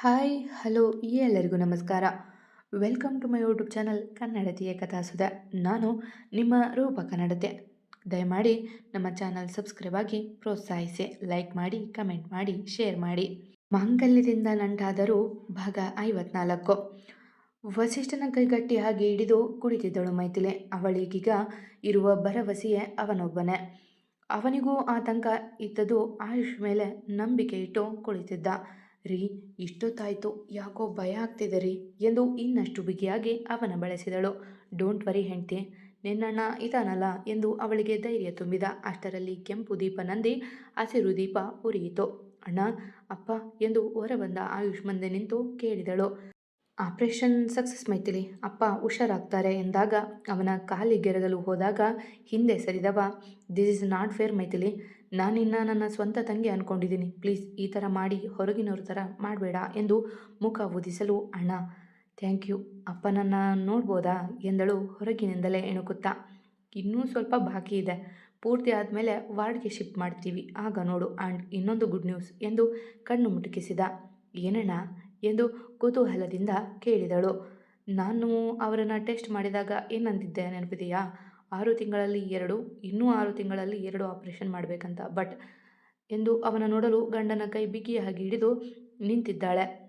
Hi, hello, ಎಲ್ಲರಿಗೂ ನಮಸ್ಕಾರ. Welcome to my YouTube channel ಕನ್ನಡತಿಯ ಕಥಾಸುದ ನಾನು ನಿಮ್ಮ ರೂಪ ಕನ್ನಡತೆ ದಯಮಾಡಿ ನಮ್ಮ ಚಾನಲ್ ಸಬ್ಸ್ಕ್ರೈಬ್ ಆಗಿ ಪ್ರೋತ್ಸಾಹಿಸಿ ಲೈಕ್ ಮಾಡಿ ಕಮೆಂಟ್ ಮಾಡಿ ಶೇರ್ ಮಾಡಿ. ಮಾಂಗಲ್ಯದಿಂದ ನಂಟಾದರೂ ಭಾಗ ಐವತ್ನಾಲ್ಕು. ವಸಿಷ್ಠನ ಕೈಗಟ್ಟಿಯಾಗಿ ಹಿಡಿದು ಕುಳಿತಿದ್ದಳು ಮೈಥಿಲೆ. ಅವಳಿಗೀಗ ಇರುವ ಭರವಸೆಯೇ ಅವನೊಬ್ಬನೇ. ಅವನಿಗೂ ಆತಂಕ ಇದ್ದದು ಆಯುಷ್ ಮೇಲೆ ನಂಬಿಕೆ ಇಟ್ಟು ಕುಳಿತಿದ್ದ. ರೀ, ಇಷ್ಟೊತ್ತಾಯ್ತು, ಯಾಕೋ ಭಯ ಆಗ್ತಿದೆ ರೀ ಎಂದು ಇನ್ನಷ್ಟು ಬಿಗಿಯಾಗಿ ಅವನ ಬಳಸಿದಳು ಡೋಂಟ್ ವರಿ ಹೆಂಡ್ತಿ, ನಿನ್ನಣ್ಣ ಇದಾನಲ್ಲ ಎಂದು ಅವಳಿಗೆ ಧೈರ್ಯ ತುಂಬಿದ. ಅಷ್ಟರಲ್ಲಿ ಕೆಂಪು ದೀಪ ನಂದಿ ಹಸಿರು ದೀಪ ಉರಿಯಿತು. ಅಣ್ಣ, ಅಪ್ಪ ಎಂದು ಹೊರಬಂದ ಆಯುಷ್ ಮುಂದೆ ನಿಂತು ಕೇಳಿದಳು. ಆಪರೇಷನ್ ಸಕ್ಸಸ್ ಮೈತಿಲಿ ಅಪ್ಪ ಹುಷಾರಾಗ್ತಾರೆ ಎಂದಾಗ ಅವನ ಕಾಲಿಗೆರಗಲು ಹೋದಾಗ ಹಿಂದೆ ಸರಿದವ. This is not fair Maithili ನಾನಿನ್ನ ನನ್ನ ಸ್ವಂತ ತಂಗಿ ಅಂದ್ಕೊಂಡಿದ್ದೀನಿ ಪ್ಲೀಸ್, ಈ ಥರ ಮಾಡಿ ಹೊರಗಿನವ್ರ ಥರ ಮಾಡಬೇಡ ಎಂದು ಮುಖ ಊದಿಸಲು ಅಣ್ಣ. Thank you. ಅಪ್ಪನನ್ನು ನೋಡ್ಬೋದಾ? ಎಂದಳು ಹೊರಗಿನಿಂದಲೇ ಎಣುಕುತ್ತಾ. ಇನ್ನೂ ಸ್ವಲ್ಪ ಬಾಕಿ ಇದೆ. ಪೂರ್ತಿ ಆದಮೇಲೆ ವಾರ್ಡ್ಗೆ ಶಿಫ್ಟ್ ಮಾಡ್ತೀವಿ. ಆಗ ನೋಡು ಆ್ಯಂಡ್ ಇನ್ನೊಂದು ಗುಡ್ ನ್ಯೂಸ್ ಎಂದು ಕಣ್ಣು ಮುಟುಕಿಸಿದ. ಏನಣ್ಣ? ಎಂದು ಕುತೂಹಲದಿಂದ ಕೇಳಿದಳು. ನಾನು ಅವರನ್ನು ಟೆಸ್ಟ್ ಮಾಡಿದಾಗ ಏನಂದಿದ್ದೆ ನೆನಪಿದೆಯಾ? ಆರು ತಿಂಗಳಲ್ಲಿ ಎರಡು, ಇನ್ನೂ ಆರು ತಿಂಗಳಲ್ಲಿ ಎರಡು ಆಪರೇಷನ್ ಮಾಡಬೇಕಂತ. ಬಟ್ ಎಂದು ಅವನ ನೋಡಲು ಗಂಡನ ಕೈ ಬಿಗಿಯಾಗಿ ಹಿಡಿದು ನಿಂತಿದ್ದಾಳೆ.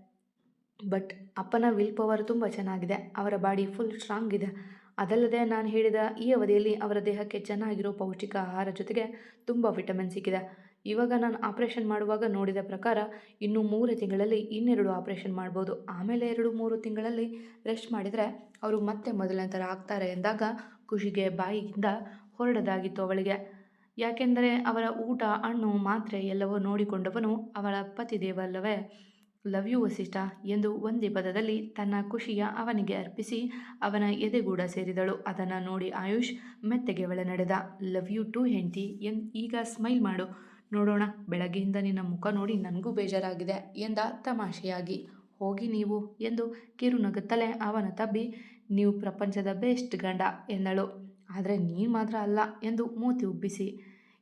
ಬಟ್ ಅಪ್ಪನ ವಿಲ್ ಪವರ್ ತುಂಬ ಚೆನ್ನಾಗಿದೆ. ಅವರ ಬಾಡಿ ಫುಲ್ ಸ್ಟ್ರಾಂಗ್ ಇದೆ. ಅದಲ್ಲದೆ ನಾನು ಹೇಳಿದ ಈ ಅವಧಿಯಲ್ಲಿ ಅವರ ದೇಹಕ್ಕೆ ಚೆನ್ನಾಗಿರೋ ಪೌಷ್ಟಿಕ ಆಹಾರ ಜೊತೆಗೆ ತುಂಬ ವಿಟಮಿನ್ ಸಿಕ್ಕಿದೆ. ಇವಾಗ ನಾನು ಆಪ್ರೇಷನ್ ಮಾಡುವಾಗ ನೋಡಿದ ಪ್ರಕಾರ ಇನ್ನು ಮೂರು ತಿಂಗಳಲ್ಲಿ ಇನ್ನೆರಡು ಆಪ್ರೇಷನ್ ಮಾಡ್ಬೋದು. ಆಮೇಲೆ ಎರಡು, ಮೂರು ತಿಂಗಳಲ್ಲಿ ರೆಸ್ಟ್ ಮಾಡಿದರೆ ಅವರು ಮತ್ತೆ ಮೊದಲನೇ ಥರ ಆಗ್ತಾರೆ ಎಂದಾಗ ಖುಷಿಗೆ ಬಾಯಿಯಿಂದ ಹೊರಡದಾಗಿತ್ತು ಅವಳಿಗೆ. ಯಾಕೆಂದರೆ ಅವರ ಊಟ, ಹಣ್ಣು ಮಾತ್ರೆ ಎಲ್ಲವೂ ನೋಡಿಕೊಂಡವನು ಅವಳ ಪತಿದೇವಲ್ಲವೇ. ಲವ್ ಯು ವಸಿಷ್ಠ ಎಂದು ಒಂದೇ ಪದದಲ್ಲಿ ತನ್ನ ಖುಷಿಯ ಅವನಿಗೆ ಅರ್ಪಿಸಿ ಅವನ ಎದೆಗೂಡ ಸೇರಿದಳು. ಅದನ್ನು ನೋಡಿ ಆಯುಷ್ ಮೆತ್ತೆಗೆ ಒಳ ನಡೆದ ಲವ್ ಯು ಟು ಹೆಂಡತಿ ಎನ್, ಈಗ ಸ್ಮೈಲ್ ಮಾಡು. ನೋಡೋಣ. ಬೆಳಗ್ಗೆಯಿಂದ ನಿನ್ನ ಮುಖ ನೋಡಿ ನನಗೂ ಬೇಜಾರಾಗಿದೆ ಎಂದ ತಮಾಷೆಯಾಗಿ. ಹೋಗಿ ನೀವು ಎಂದು ಕಿರುನಗುತ್ತಲೇ ಅವನ ತಬ್ಬಿ ನೀವು ಪ್ರಪಂಚದ ಬೆಸ್ಟ್ ಗಂಡ ಎಂದಳು. ಆದರೆ ನೀನು ಮಾತ್ರ ಅಲ್ಲ ಎಂದು ಮೂತಿ ಉಬ್ಬಿಸಿ.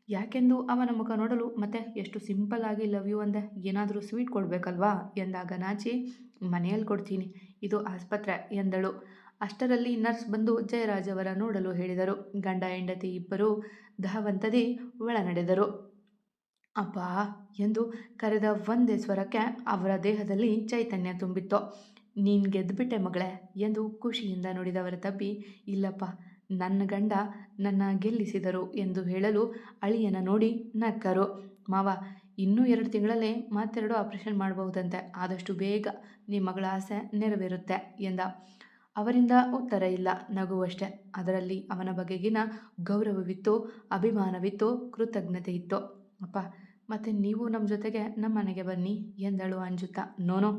ಯಾಕೆಂದು ಅವನ ಮುಖ ನೋಡಲು ಮತ್ತೆ ಎಷ್ಟು ಸಿಂಪಲ್ ಆಗಿ ಲವ್ ಯು ಅಂದೆ ಏನಾದರೂ ಸ್ವೀಟ್ ಕೊಡಬೇಕಲ್ವಾ? ಎಂದಾಗ ನಾಚಿ, ಮನೆಯಲ್ಲಿ ಕೊಡ್ತೀನಿ, ಇದು ಆಸ್ಪತ್ರೆ ಎಂದಳು. ಅಷ್ಟರಲ್ಲಿ ನರ್ಸ್ ಬಂದು ಜಯರಾಜ್ ಅವರ ನೋಡಲು ಹೇಳಿದರು. ಗಂಡ, ಹೆಂಡತಿ ಇಬ್ಬರು ದಹವಂತದಿ ಒಳ ನಡೆದರು ಅಪ್ಪ ಎಂದು ಕರೆದ ಒಂದೇ ಸ್ವರಕ್ಕೆ ಅವರ ದೇಹದಲ್ಲಿ ಚೈತನ್ಯ ತುಂಬಿತ್ತು. ನೀನು ಗೆದ್ದುಬಿಟ್ಟೆ ಮಗಳೇ ಎಂದು ಖುಷಿಯಿಂದ ನುಡಿದವರ ತಬ್ಬಿ ಇಲ್ಲಪ್ಪ, ನನ್ನ ಗಂಡ ನನ್ನ ಗೆಲ್ಲಿಸಿದರು ಎಂದು ಹೇಳಲು ಅಳಿಯನ ನೋಡಿ ನಕ್ಕರು. ಮಾವ, ಇನ್ನೂ ಎರಡು ತಿಂಗಳಲ್ಲೇ ಮತ್ತೆರಡು ಆಪರೇಷನ್ ಮಾಡಬಹುದಂತೆ. ಆದಷ್ಟು ಬೇಗ ನಿಮ್ಮ ಮಗಳ ಆಸೆ ನೆರವೇರುತ್ತೆ ಎಂದ. ಅವರಿಂದ ಉತ್ತರ ಇಲ್ಲ, ನಗುವಷ್ಟೆ. ಅದರಲ್ಲಿ ಅವನ ಬಗೆಗಿನ ಗೌರವವಿತ್ತು, ಅಭಿಮಾನವಿತ್ತು ಕೃತಜ್ಞತೆ ಇತ್ತು ಅಪ್ಪ, ಮತ್ತು ನೀವು ನಮ್ಮ ಜೊತೆಗೆ ನಮ್ಮ ಮನೆಗೆ ಬನ್ನಿ ಎಂದಳು ಅಂಜುತ್ತಾ. ನೋನೋ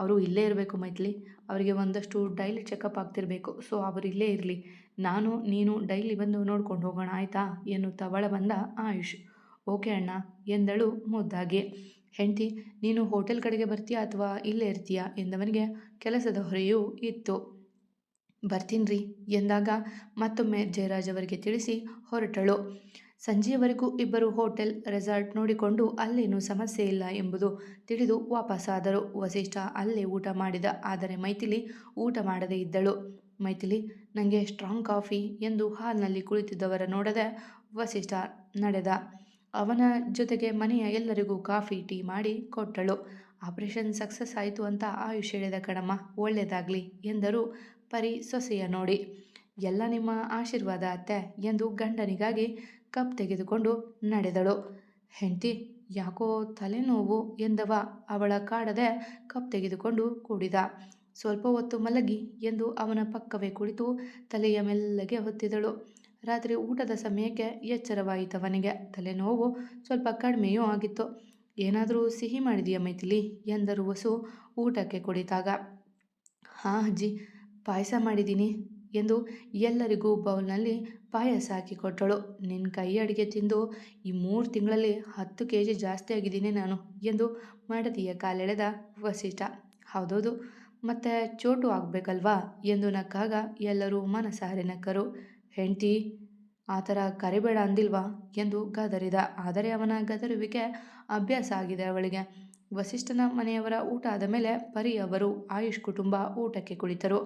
ಅವರು ಇಲ್ಲೇ ಇರಬೇಕು ಮೈತ್ಲಿ ಅವರಿಗೆ ಒಂದಷ್ಟು ಡೈಲಿ ಚೆಕಪ್ ಆಗ್ತಿರಬೇಕು. ಸೊ, ಅವರು ಇಲ್ಲೇ ಇರಲಿ. ನಾನು, ನೀನು ಡೈಲಿ ಬಂದು ನೋಡ್ಕೊಂಡು ಹೋಗೋಣ, ಆಯಿತಾ? ಎನ್ನುತ್ತಾ ಒಳ ಬಂದ ಆಯುಷ್. ಓಕೆ ಅಣ್ಣ, ಎಂದಳು ಮುದ್ದಾಗಿ. ಹೆಂಡತಿ, ನೀನು ಹೋಟೆಲ್ ಕಡೆಗೆ ಬರ್ತೀಯಾ ಅಥವಾ ಇಲ್ಲೇ ಇರ್ತೀಯಾ? ಎಂದವನಿಗೆ ಕೆಲಸದ ಹೊರೆಯೂ ಇತ್ತು. ಬರ್ತೀನಿ ರೀ ಎಂದಾಗ ಮತ್ತೊಮ್ಮೆ ಜಯರಾಜ್ ಅವರಿಗೆ ತಿಳಿಸಿ ಹೊರಟಳು. ಸಂಜೆಯವರೆಗೂ ಇಬ್ಬರು ಹೋಟೆಲ್ ರೆಸಾರ್ಟ್ ನೋಡಿಕೊಂಡು ಅಲ್ಲೇನೂ ಸಮಸ್ಯೆ ಇಲ್ಲ ಎಂಬುದು ತಿಳಿದು ವಾಪಸ್ಸಾದರು ವಸಿಷ್ಠ ಅಲ್ಲೇ ಊಟ ಮಾಡಿದ, ಆದರೆ ಮೈಥಿಲಿ ಊಟ ಮಾಡದೇ ಇದ್ದಳು. ಮೈಥಿಲಿ ನನಗೆ ಸ್ಟ್ರಾಂಗ್ ಕಾಫಿ ಎಂದು ಹಾಲ್ನಲ್ಲಿ ಕುಳಿತಿದ್ದವರ ನೋಡದೆ ವಸಿಷ್ಠ ನಡೆದ. ಅವನ ಜೊತೆಗೆ ಮನೆಯ ಎಲ್ಲರಿಗೂ ಕಾಫಿ, ಟೀ ಮಾಡಿ ಕೊಟ್ಟಳು. ಆಪರೇಷನ್ ಸಕ್ಸಸ್ ಆಯಿತು ಅಂತ ಆಯುಷ್ ಹೇಳಿದ ಕಣಮ್ಮ ಒಳ್ಳೆಯದಾಗಲಿ ಎಂದರು ಪರಿ ಸೊಸೆಯ ನೋಡಿ. ಎಲ್ಲ ನಿಮ್ಮ ಆಶೀರ್ವಾದ ಅತ್ತೆ ಎಂದು ಗಂಡನಿಗಾಗಿ ಕಪ್ ತೆಗೆದುಕೊಂಡು ನಡೆದಳು. ಹೆಂಡತಿ, ಯಾಕೋ ತಲೆನೋವು? ಎಂದವ. ಅವಳ ಕಾಡದೆ ಕಪ್ ತೆಗೆದುಕೊಂಡು ಕೂಡಿದ. ಸ್ವಲ್ಪ ಹೊತ್ತು ಮಲಗಿ ಎಂದು ಅವನ ಪಕ್ಕವೇ ಕುಳಿತು ತಲೆಯ ಮೆಲ್ಲಗೆ ಹೊತ್ತಿದಳು. ರಾತ್ರಿ ಊಟದ ಸಮಯಕ್ಕೆ ಎಚ್ಚರವಾಯಿತವನಿಗೆ ತಲೆನೋವು ಸ್ವಲ್ಪ ಕಡಿಮೆಯೂ ಆಗಿತ್ತು. ಏನಾದರೂ ಸಿಹಿ ಮಾಡಿದೆಯಾ ಮೈಥಿಲಿ? ಎಂದರು ವಸು ಊಟಕ್ಕೆ ಕುಡಿತಾಗ ಹಾಂ ಅಜ್ಜಿ, ಪಾಯಸ ಮಾಡಿದ್ದೀನಿ ಎಂದು ಎಲ್ಲರಿಗೂ ಬೌಲ್ನಲ್ಲಿ ಪಾಯಸ ಹಾಕಿ ಕೊಟ್ಟಳು. ನಿನ್ನ ಕೈ ಅಡುಗೆ ತಿಂದು ಈ ಮೂರು ತಿಂಗಳಲ್ಲಿ ಹತ್ತು ಕೆ ಜಿ ಜಾಸ್ತಿ ಆಗಿದ್ದೀನಿ ನಾನು ಎಂದು ಮಡದಿಯ ಕಾಲೆಳೆದ ವಸಿಷ್ಠ. ಹೌದೌದು, ಮತ್ತು ಚೋಟು ಆಗಬೇಕಲ್ವಾ ಎಂದು ನಕ್ಕಾಗ ಎಲ್ಲರೂ ಮನಸಾರೆ ನಕ್ಕರು. ಹೆಂಡತಿ, ಆ ಥರ ಕರಿಬೇಡ ಅಂದಿಲ್ವಾ ಎಂದು ಗದರಿದ. ಆದರೆ ಅವನ ಗದರುವಿಕೆ ಅಭ್ಯಾಸ ಆಗಿದೆ ಅವಳಿಗೆ. ವಸಿಷ್ಠನ ಮನೆಯವರ ಊಟ ಆದ ಮೇಲೆ ಪರಿ ಅವರು ಆಯುಷ್ ಕುಟುಂಬ ಊಟಕ್ಕೆ ಕುಳಿತರು.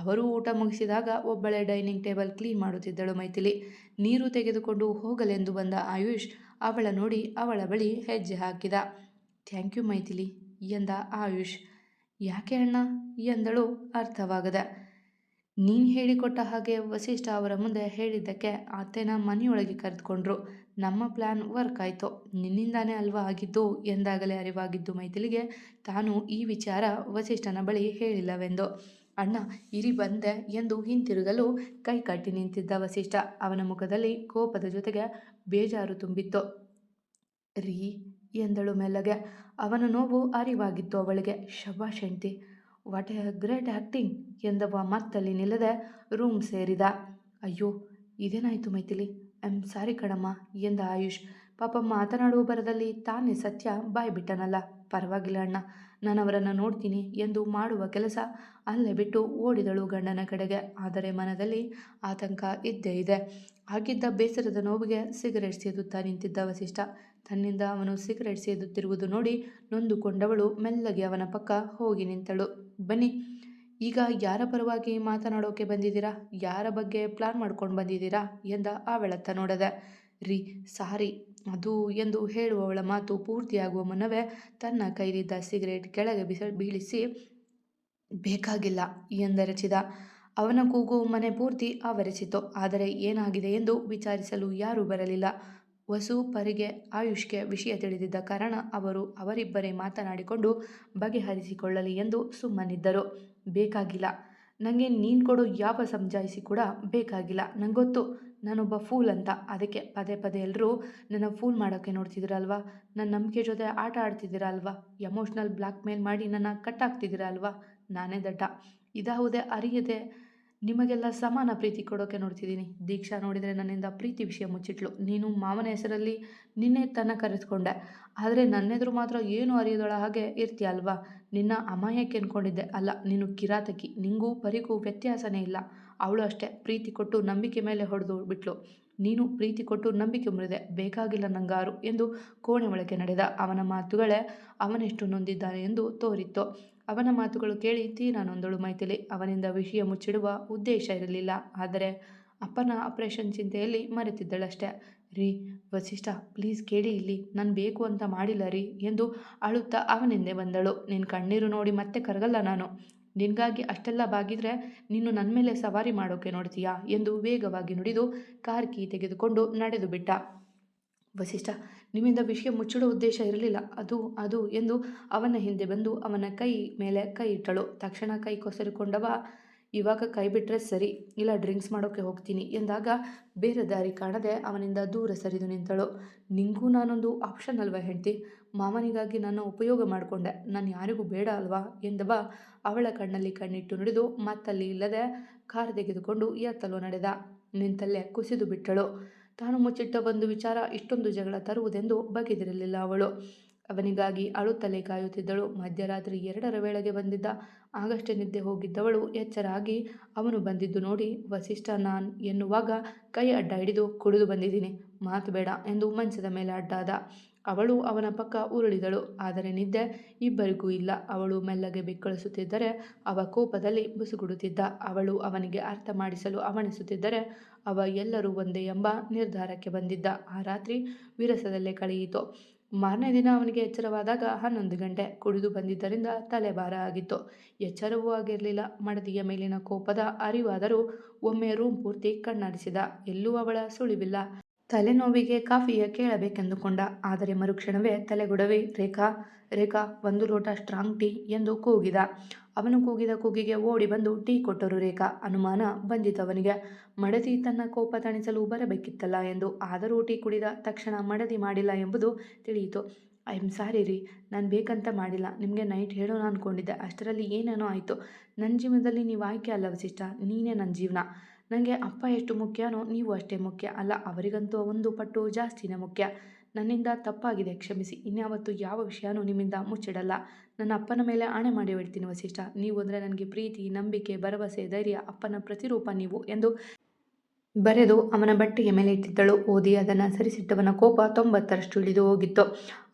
ಅವರು ಊಟ ಮುಗಿಸಿದಾಗ ಒಬ್ಬಳೆ ಡೈನಿಂಗ್ ಟೇಬಲ್ ಕ್ಲೀನ್ ಮಾಡುತ್ತಿದ್ದಳು ಮೈಥಿಲಿ. ನೀರು ತೆಗೆದುಕೊಂಡು ಹೋಗಲೆಂದು ಬಂದ ಆಯುಷ್ ಅವಳ ನೋಡಿ ಅವಳ ಬಳಿ ಹೆಜ್ಜೆ ಹಾಕಿದ. ಥ್ಯಾಂಕ್ ಯು ಮೈಥಿಲಿ ಎಂದ ಆಯುಷ್. ಯಾಕೆ ಅಣ್ಣ? ಎಂದಳು ಅರ್ಥವಾಗದ. ನೀನು ಹೇಳಿಕೊಟ್ಟ ಹಾಗೆ ವಸಿಷ್ಠ ಅವರ ಮುಂದೆ ಹೇಳಿದ್ದಕ್ಕೆ ಅತ್ತೆನ ಮನೆಯೊಳಗೆ ಕರೆದುಕೊಂಡ್ರು. ನಮ್ಮ ಪ್ಲ್ಯಾನ್ ವರ್ಕ್ ಆಯಿತು ನಿನ್ನಿಂದಾನೇ ಅಲ್ವಾ ಆಗಿದ್ದು? ಎಂದಾಗಲೇ ಅರಿವಾಗಿದ್ದು ಮೈಥಿಲಿಗೆ ತಾನು ಈ ವಿಚಾರ ವಸಿಷ್ಠನ ಬಳಿ ಹೇಳಿಲ್ಲವೆಂದು. ಅಣ್ಣ, ಇರಿ ಬಂದೆ ಎಂದು ಹಿಂತಿರುಗಲು ಕೈ ಕಟ್ಟಿ ನಿಂತಿದ್ದ ವಸಿಷ್ಠ ಅವನ ಮುಖದಲ್ಲಿ ಕೋಪದ ಜೊತೆಗೆ ಬೇಜಾರು ತುಂಬಿತ್ತು. ರೀ ಎಂದಳು ಮೆಲ್ಲಗೆ. ಅವನ ನೋವು ಅರಿವಾಗಿತ್ತು ಅವಳಿಗೆ. ಶಬಾಷ್ ಹೆಂಡ್ತಿ ವಾಟ್ ಎ ಗ್ರೇಟ್ ಆ್ಯಕ್ಟಿಂಗ್ ಎಂದವ ಮತ್ತಲ್ಲಿ ನಿಲ್ಲದೆ ರೂಮ್ ಸೇರಿದ. ಅಯ್ಯೋ, ಇದೇನಾಯಿತು ಮೈಥಿಲಿ? ಐ ಆಮ್ ಸಾರಿ ಕಣಮ್ಮ ಎಂದ ಆಯುಷ್. ಪಾಪ ಮಾತನಾಡುವ ಬರದಲ್ಲಿ ತಾನೇ ಸತ್ಯ ಬಾಯ್ಬಿಟ್ಟನಲ್ಲ. ಪರವಾಗಿಲ್ಲ ಅಣ್ಣ. ನಾನು ಅವರನ್ನು ನೋಡ್ತೀನಿ ಎಂದು ಮಾಡುವ ಕೆಲಸ ಅಲ್ಲೇ ಬಿಟ್ಟು ಓಡಿದಳು ಗಂಡನ ಕಡೆಗೆ. ಆದರೆ ಮನದಲ್ಲಿ ಆತಂಕ ಇದ್ದೇ ಇದೆ. ಆಗಿದ್ದ ಬೇಸರದ ನೋವಿಗೆ ಸಿಗರೇಟ್ ಸೇದುತ್ತಾ ನಿಂತಿದ್ದ ವಸಿಷ್ಠ. ತನ್ನಿಂದ ಅವನು ಸಿಗರೇಟ್ ಸೇದುತ್ತಿರುವುದು ನೋಡಿ ನೊಂದುಕೊಂಡವಳು ಮೆಲ್ಲಗೆ ಅವನ ಪಕ್ಕ ಹೋಗಿ ನಿಂತಳು. ಬನ್ನಿ, ಈಗ ಯಾರ ಪರವಾಗಿ ಮಾತನಾಡೋಕೆ ಬಂದಿದ್ದೀರಾ? ಯಾರ ಬಗ್ಗೆ ಪ್ಲಾನ್ ಮಾಡ್ಕೊಂಡು ಬಂದಿದ್ದೀರಾ? ಎಂದ ಅವಳತ್ತ ನೋಡದೆ. ರೀ, ಸಾರಿ. ಅದು ಎಂದು ಹೇಳುವವಳ ಮಾತು ಪೂರ್ತಿಯಾಗುವ ಮುನ್ನವೇ ತನ್ನ ಕೈಲಿದ್ದ ಸಿಗರೇಟ್ ಕೆಳಗೆ ಬಿಸ, ಬೀಳಿಸಿ, ಬೇಕಾಗಿಲ್ಲ ಎಂದರಚಿದ. ಅವನ ಕೂಗು ಮನೆ ಪೂರ್ತಿ ಆವರಿಸಿತು. ಆದರೆ ಏನಾಗಿದೆ ಎಂದು ವಿಚಾರಿಸಲು ಯಾರೂ ಬರಲಿಲ್ಲ. ವಸು ಪರಿಗೆ ಆಯುಷ್ಗೆ ವಿಷಯ ತಿಳಿದಿದ್ದ ಕಾರಣ ಅವರು ಅವರಿಬ್ಬರೇ ಮಾತನಾಡಿಕೊಂಡು ಬಗೆಹರಿಸಿಕೊಳ್ಳಲಿ ಎಂದು ಸುಮ್ಮನಿದ್ದರು. ಬೇಕಾಗಿಲ್ಲ ನನಗೆ ನೀನು ಕೊಡೋ ಯಾವ ಸಮಜಾಯಿಸಿ ಕೂಡ ಬೇಕಾಗಿಲ್ಲ. ನಂಗೊತ್ತು ನಾನೊಬ್ಬ ಫೂಲ್ ಅಂತ. ಅದಕ್ಕೆ ಪದೇ ಪದೇ ಎಲ್ಲರೂ ನನ್ನ ಫೂಲ್ ಮಾಡೋಕ್ಕೆ ನೋಡ್ತಿದ್ದೀರಲ್ವಾ ನನ್ನ ನಂಬಿಕೆ ಜೊತೆ ಆಟ ಆಡ್ತಿದ್ದೀರಾ ಅಲ್ವಾ ಎಮೋಷ್ನಲ್ ಬ್ಲ್ಯಾಕ್ ಮೇಲ್ ಮಾಡಿ ನನ್ನ ಕಟ್ ಅಲ್ವಾ ನಾನೇ ದಡ್ಡ. ಇದಾವುದೇ ಅರಿಯದೆ ನಿಮಗೆಲ್ಲ ಸಮಾನ ಪ್ರೀತಿ ಕೊಡೋಕೆ ನೋಡ್ತಿದ್ದೀನಿ ದೀಕ್ಷಾ ನೋಡಿದರೆ ನನ್ನಿಂದ ಪ್ರೀತಿ ವಿಷಯ ಮುಚ್ಚಿಟ್ಲು. ನೀನು ಮಾವನ ಹೆಸರಲ್ಲಿ ನಿನ್ನೆ ತನ್ನ ಕರೆಸ್ಕೊಂಡೆ ಆದರೆ ನನ್ನೆದುರು ಮಾತ್ರ ಏನು ಅರಿಯೋದಳ ಹಾಗೆ ಇರ್ತೀಯ ಅಲ್ವಾ ನಿನ್ನ ಅಮಾಯಕ್ಕೆ ಅಂದ್ಕೊಂಡಿದ್ದೆ ಅಲ್ಲ, ನೀನು ಕಿರಾತಕಿ. ನಿಂಗೂ ಪರಿಗೂ ವ್ಯತ್ಯಾಸನೇ ಇಲ್ಲ. ಅವಳು ಅಷ್ಟೇ. ಪ್ರೀತಿ ಕೊಟ್ಟು ನಂಬಿಕೆ ಮೇಲೆ ಹೊಡೆದು ಬಿಟ್ಲು. ನೀನು ಪ್ರೀತಿ ಕೊಟ್ಟು ನಂಬಿಕೆ ಮುರಿದೆ. ಬೇಕಾಗಿಲ್ಲ ನಂಗಾರು ಎಂದು ಕೋಣೆ ಒಳಗೆ ನಡೆದ. ಅವನ ಮಾತುಗಳೇ ಅವನೆಷ್ಟು ನೊಂದಿದ್ದಾನೆ ಎಂದು ತೋರಿತ್ತು. ಅವನ ಮಾತುಗಳು ಕೇಳಿ ತೀರಾ ನೊಂದಳು ಮೈಥಿಲಿ. ಅವನಿಂದ ವಿಷಯ ಮುಚ್ಚಿಡುವ ಉದ್ದೇಶ ಇರಲಿಲ್ಲ. ಆದರೆ ಅಪ್ಪನ ಆಪರೇಷನ್ ಚಿಂತೆಯಲ್ಲಿ ಮರೆತಿದ್ದಳಷ್ಟೆ. ರೀ, ವಸಿಷ್ಠ ಪ್ಲೀಸ್ ಕೇಳಿ ಇಲ್ಲಿ, ನಾನು ಬೇಕು ಅಂತ ಮಾಡಿಲ್ಲ ರೀ, ಎಂದು ಅಳುತ್ತಾ ಅವನಿಂದೆ ಬಂದಳು. ನಿನ್ನ ಕಣ್ಣೀರು ನೋಡಿ ಮತ್ತೆ ಕರಗಲ್ಲ ನಾನು. ನಿನಗಾಗಿ ಅಷ್ಟೆಲ್ಲ ಬಾಗಿದ್ರೆ ನೀನು ನನ್ನ ಮೇಲೆ ಸವಾರಿ ಮಾಡೋಕೆ ನೋಡ್ತೀಯಾ, ಎಂದು ವೇಗವಾಗಿ ನುಡಿದು ಕಾರ್ ಕೀ ತೆಗೆದುಕೊಂಡು ನಡೆದು ಬಿಟ್ಟ. ವಸಿಷ್ಠ, ನಿಮ್ಮಿಂದ ವಿಷಯ ಮುಚ್ಚಿಡೋ ಉದ್ದೇಶ ಇರಲಿಲ್ಲ. ಅದು ಅದು, ಎಂದು ಅವನ ಹಿಂದೆ ಬಂದು ಅವನ ಕೈ ಮೇಲೆ ಕೈ ಇಟ್ಟಳು. ತಕ್ಷಣ ಕೈ ಕೊಸರಿಕೊಂಡವ ಇವಾಗ ಕೈ ಬಿಟ್ಟರೆ ಸರಿ, ಇಲ್ಲ ಡ್ರಿಂಕ್ಸ್ ಮಾಡೋಕ್ಕೆ ಹೋಗ್ತೀನಿ ಎಂದಾಗ ಬೇರೆ ದಾರಿ ಕಾಣದೆ ಅವನಿಂದ ದೂರ ಸರಿದು ನಿಂತಳು. ನಿಂಗೂ ನಾನೊಂದು ಆಪ್ಷನ್ ಅಲ್ವಾ ಹೆಂಡ್ತಿ? ಮಾಮನಿಗಾಗಿ ನಾನು ಉಪಯೋಗ ಮಾಡಿಕೊಂಡೆ. ನಾನು ಯಾರಿಗೂ ಬೇಡ ಅಲ್ವಾ ಎಂದವ ಅವಳ ಕಣ್ಣಲ್ಲಿ ಕಣ್ಣಿಟ್ಟು ನುಡಿದು ಮತ್ತಲ್ಲಿ ಇಲ್ಲದೆ ಕಾರ್ ತೆಗೆದುಕೊಂಡು ಎತ್ತಲು ನಡೆದ. ನಿಂತಲ್ಲೇ ಕುಸಿದು ಬಿಟ್ಟಳು. ತಾನು ಮುಚ್ಚಿಟ್ಟ ಒಂದು ವಿಚಾರ ಇಷ್ಟೊಂದು ಜಗಳ ತರುವುದೆಂದು ಬಗೆದಿರಲಿಲ್ಲ ಅವಳು. ಅವನಿಗಾಗಿ ಅಳುತ್ತಲೇ ಕಾಯುತ್ತಿದ್ದಳು. ಮಧ್ಯರಾತ್ರಿ ಎರಡರ ವೇಳೆಗೆ ಬಂದಿದ್ದ ಆಗಷ್ಟೇ ನಿದ್ದೆ ಹೋಗಿದ್ದವಳು ಎಚ್ಚರ ಆಗಿ ಅವನು ಬಂದಿದ್ದು ನೋಡಿ, ವಸಿಷ್ಠ ನಾನ್ ಎನ್ನುವಾಗ ಕೈ ಅಡ್ಡ ಹಿಡಿದು, ಕುಡಿದು ಬಂದಿದ್ದೀನಿ, ಮಾತು ಬೇಡ ಎಂದು ಮಂಚದ ಮೇಲೆ ಅಡ್ಡಾದ ಅವಳು ಅವನ ಪಕ್ಕ ಉರುಳಿದಳು. ಆದರೆ ನಿದ್ದೆ ಇಬ್ಬರಿಗೂ ಇಲ್ಲ. ಅವಳು ಮೆಲ್ಲಗೆ ಬಿಕ್ಕಳಿಸುತ್ತಿದ್ದರೆ ಅವ ಕೋಪದಲ್ಲಿ ಬುಸುಗುಡುತ್ತಿದ್ದ ಅವಳು ಅವನಿಗೆ ಅರ್ಥ ಮಾಡಿಸಲು ಅವಣಿಸುತ್ತಿದ್ದರೆ ಅವ ಎಲ್ಲರೂ ಒಂದೇ ಎಂಬ ನಿರ್ಧಾರಕ್ಕೆ ಬಂದಿದ್ದ. ಆ ರಾತ್ರಿ ವಿರಸದಲ್ಲೇ ಕಳೆಯಿತು. ಮಾರನೇ ದಿನ ಅವನಿಗೆ ಎಚ್ಚರವಾದಾಗ ಹನ್ನೊಂದು ಗಂಟೆ ಕುಡಿದು ಬಂದಿದ್ದರಿಂದ ತಲೆಭಾರ ಆಗಿತ್ತು. ಎಚ್ಚರವೂ ಆಗಿರಲಿಲ್ಲ. ಮಡದಿಯ ಮೇಲಿನ ಕೋಪದ ಅರಿವಾದರೂ ಒಮ್ಮೆ ರೂಮ್ ಪೂರ್ತಿ ಕಣ್ಣಾಡಿಸಿದ. ಎಲ್ಲೂ ಅವಳ ಸುಳಿವಿಲ್ಲ. ತಲೆನೋವಿಗೆ ಕಾಫಿಯ ಕೇಳಬೇಕೆಂದುಕೊಂಡ. ಆದರೆ ಮರುಕ್ಷಣವೇ ತಲೆಗುಡವಿ ರೇಖಾ ರೇಖಾ, ಒಂದು ಲೋಟ ಸ್ಟ್ರಾಂಗ್ ಟೀ ಎಂದು ಕೂಗಿದ. ಅವನು ಕೂಗಿದ ಕೂಗಿಗೆ ಓಡಿ ಬಂದು ಟೀ ಕೊಟ್ಟರು ರೇಖಾ. ಅನುಮಾನ ಬಂದಿತವನಿಗೆ. ಮಡದಿ ತನ್ನ ಕೋಪ ತಣಿಸಲು ಬರಬೇಕಿತ್ತಲ್ಲ ಎಂದು. ಆದರೂ ಟೀ ಕುಡಿದ ತಕ್ಷಣ ಮಡದಿ ಮಾಡಿಲ್ಲ ಎಂಬುದು ತಿಳಿಯಿತು. ಐ ಎಂ ಸಾರಿ ರೀ, ನಾನು ಬೇಕಂತ ಮಾಡಿಲ್ಲ. ನಿಮಗೆ ನೈಟ್ ಹೇಳೋಣ ಅಂದ್ಕೊಂಡಿದ್ದೆ ಅಷ್ಟರಲ್ಲಿ ಏನೇನೋ ಆಯಿತು. ನನ್ನ ಜೀವನದಲ್ಲಿ ನೀವು ಆಯ್ಕೆ ಅಲ್ಲ ವಸಿಷ್ಠ ನೀನೇ ನನ್ನ ಜೀವನ. ನನಗೆ ಅಪ್ಪ ಎಷ್ಟು ಮುಖ್ಯನೋ ನೀವು ಅಷ್ಟೇ ಮುಖ್ಯ. ಅಲ್ಲ, ಅವರಿಗಂತೂ ಒಂದು ಪಟ್ಟು ಜಾಸ್ತಿನೇ ಮುಖ್ಯ. ನನ್ನಿಂದ ತಪ್ಪಾಗಿದೆ, ಕ್ಷಮಿಸಿ. ಇನ್ಯಾವತ್ತು ಯಾವ ವಿಷಯನೂ ನಿಮ್ಮಿಂದ ಮುಚ್ಚಿಡಲ್ಲ. ನನ್ನ ಅಪ್ಪನ ಮೇಲೆ ಆಣೆ ಮಾಡಿ ಬಿಡ್ತೀನಿ ವಸಿಷ್ಠ. ನೀವು ಅಂದರೆ ನನಗೆ ಪ್ರೀತಿ, ನಂಬಿಕೆ, ಭರವಸೆ, ಧೈರ್ಯ, ಅಪ್ಪನ ಪ್ರತಿರೂಪ ನೀವು ಎಂದು ಬರೆದು ಅವನ ಬಟ್ಟೆಯ ಮೇಲೆ ಇಟ್ಟಿದ್ದಳು. ಓದಿ ಅದನ್ನು ಸರಿಸಿಟ್ಟವನ ಕೋಪ ತೊಂಬತ್ತರಷ್ಟು ಇಳಿದು ಹೋಗಿತ್ತು.